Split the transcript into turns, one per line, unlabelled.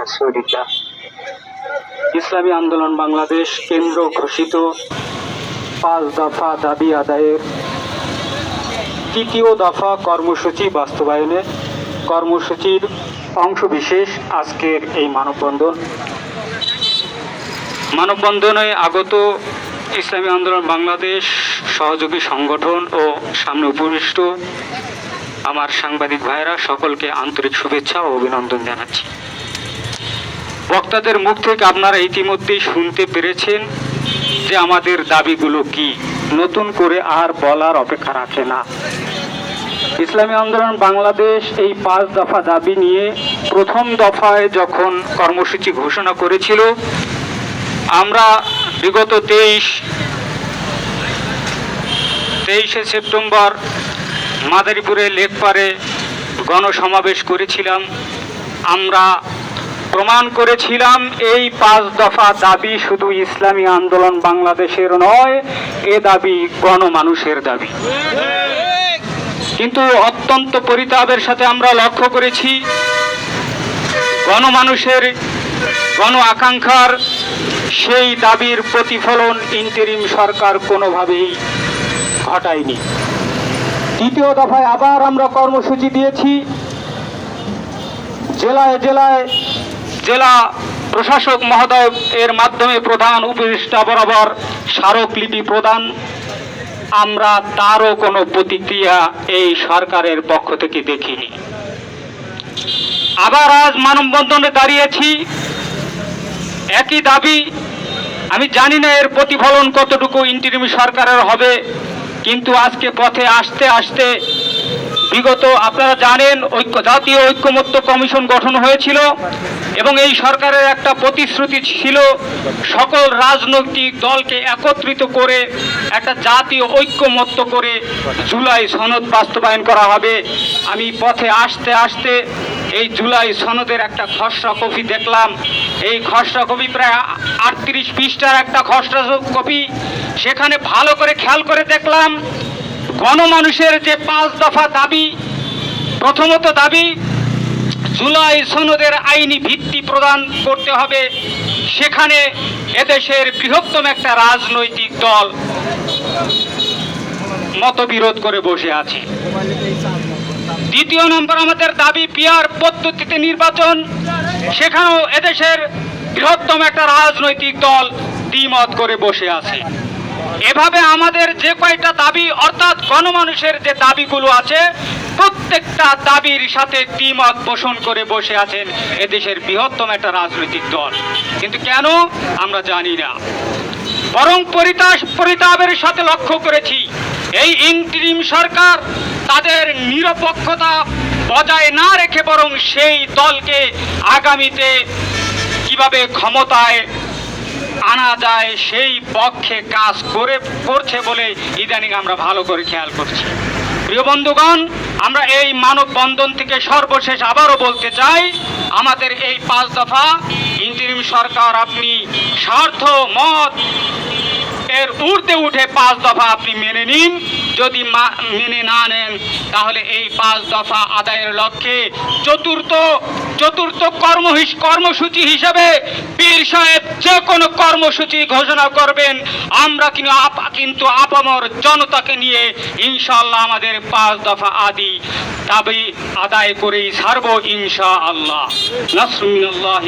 রাসূলিল্লাহ। ইসলামী আন্দোলন বাংলাদেশ কেন্দ্র ঘোষিত পাঁচ দফা দাবি আদায়ের তৃতীয় দফা কর্মসূচি বাস্তবায়নে কর্মসূচির অংশবিশেষ আজকের এই মানববন্ধন। মানববন্ধনে আগত ইসলামী আন্দোলন বাংলাদেশ সহযোগী সংগঠন ও সামনে উপবিষ্ট আমার সাংবাদিক ভাইরা সকলকে আন্তরিক শুভেচ্ছা ও অভিনন্দন জানাচ্ছি। বক্তাদের মুখ থেকে আপনারা ইতিমধ্যেই শুনতে পেরেছেন যে আমাদের দাবিগুলো কি। নতুন করে আর বলার অপেক্ষা রাখে না। ইসলামী আন্দোলন বাংলাদেশ এই পাঁচ দফা দাবি নিয়ে প্রথম দফায় যখন কর্মসূচি ঘোষণা করেছিল, আমরা বিগত তেইশ, তেইশে সেপ্টেম্বর মাদারীপুরে লেকপারে গণসমাবেশ করেছিলাম। আমরা প্রমাণ করেছিলাম, এই পাঁচ দফা দাবি শুধু ইসলামী আন্দোলন বাংলাদেশের নয়, এ দাবি গণমানুষের দাবি। কিন্তু অত্যন্ত পরিতাপের সাথে আমরা লক্ষ্য করেছি, গণমানুষের গণ আকাঙ্ক্ষার সেই দাবির প্রতিফলন ইন্টারিম সরকার কোনোভাবেই ঘটায়নি। দ্বিতীয় দফায় আবার আমরা কর্মসূচি দিয়েছি, জেলায় জেলায় জেলা প্রশাসক মহোদয় এর মাধ্যমে প্রধান উপদেষ্টা বরাবর স্মারকলিপি প্রদান। আমরা তারও কোনো প্রতিক্রিয়া এই সরকারের পক্ষ থেকে দেখিনি। আবার আজ মানববন্ধনে দাঁড়িয়েছি। একই দাবি, আমি জানি না এর প্রতিফলন কতটুকু ইন্টারিম সরকারের হবে, কিন্তু আজকে পথে আসতে আসতে বিগত আপনারা জানেন, ঐক্য, জাতীয় ঐক্যমত্য কমিশন গঠন হয়েছিল এবং এই সরকারের একটা প্রতিশ্রুতি ছিল সকল রাজনৈতিক দলকে একত্রিত করে একটা জাতীয় ঐক্যমত্য করে জুলাই সনদ বাস্তবায়ন করা হবে। আমি পথে আসতে আসতে এই জুলাই সনদের একটা খসড়া কপি দেখলাম। এই খসড়া কপি প্রায় আটত্রিশ পৃষ্ঠার একটা খসড়া কপি। সেখানে ভালো করে খেয়াল করে দেখলাম গণমানুষের যে পাঁচ দফা দাবি, প্রথমত দাবি, জুলাই সনদের আইনি ভিত্তি প্রদান করতে হবে। সেখানে এদেশের বৃহত্তম একটা রাজনৈতিক দল মতবিরোধ করে বসে আছে। দ্বিতীয় নম্বর আমাদের দাবি, পিয়ার পদ্ধতিতে নির্বাচন। সেখানেও এদেশের বৃহত্তম একটা রাজনৈতিক দল দ্বিমত করে বসে আছে। এভাবে আমাদের যে কয়টা দাবি, অর্থাৎ গণমানুষের যে দাবিগুলো আছে, প্রত্যেকটা দাবির সাথে দ্বিমত পোষণ করে বসে আছেন এদেশের বৃহত্তম একটা রাজনৈতিক দল। কিন্তু কেন? আমরা জানি না। বরং পরিতাস পরিতাপের সাথে লক্ষ্য করেছি, এই ইন্টারিম সরকার তাদের নিরপেক্ষতা বজায় না রেখে বরং সেই দলকে আগামীতে কীভাবে ক্ষমতায় আনা যায়, সেই পক্ষে কাজ করে, করছে বলে ইদানিং আমরা ভালো করে খেয়াল করছি। প্রিয় বন্ধুগণ, আমরা এই মানববন্ধন থেকে সর্বশেষ আবারও বলতে চাই, আমাদের এই পাঁচ দফা, ইন্টারিম সরকার, আপনি স্বার্থ, মত এর উর্ধে উঠে পাঁচ দফা আপনি মেনে নিন। যদি মেনে না নেন, তাহলে এই পাঁচ দফা আদায়ের লক্ষ্যে চতুর্থ চতুর্থ কর্ম কর্মসূচি হিসেবে পীর সাহেব যে কোনো কর্মসূচি ঘোষণা করবেন। আমরা কিন্তু কিন্তু আপামর জনতাকে নিয়ে ইনশাআল্লাহ আমাদের পাঁচ দফা আদি দাবি আদায় করেই ছাড়বো ইনশা আল্লাহ নাসরুল্লাহ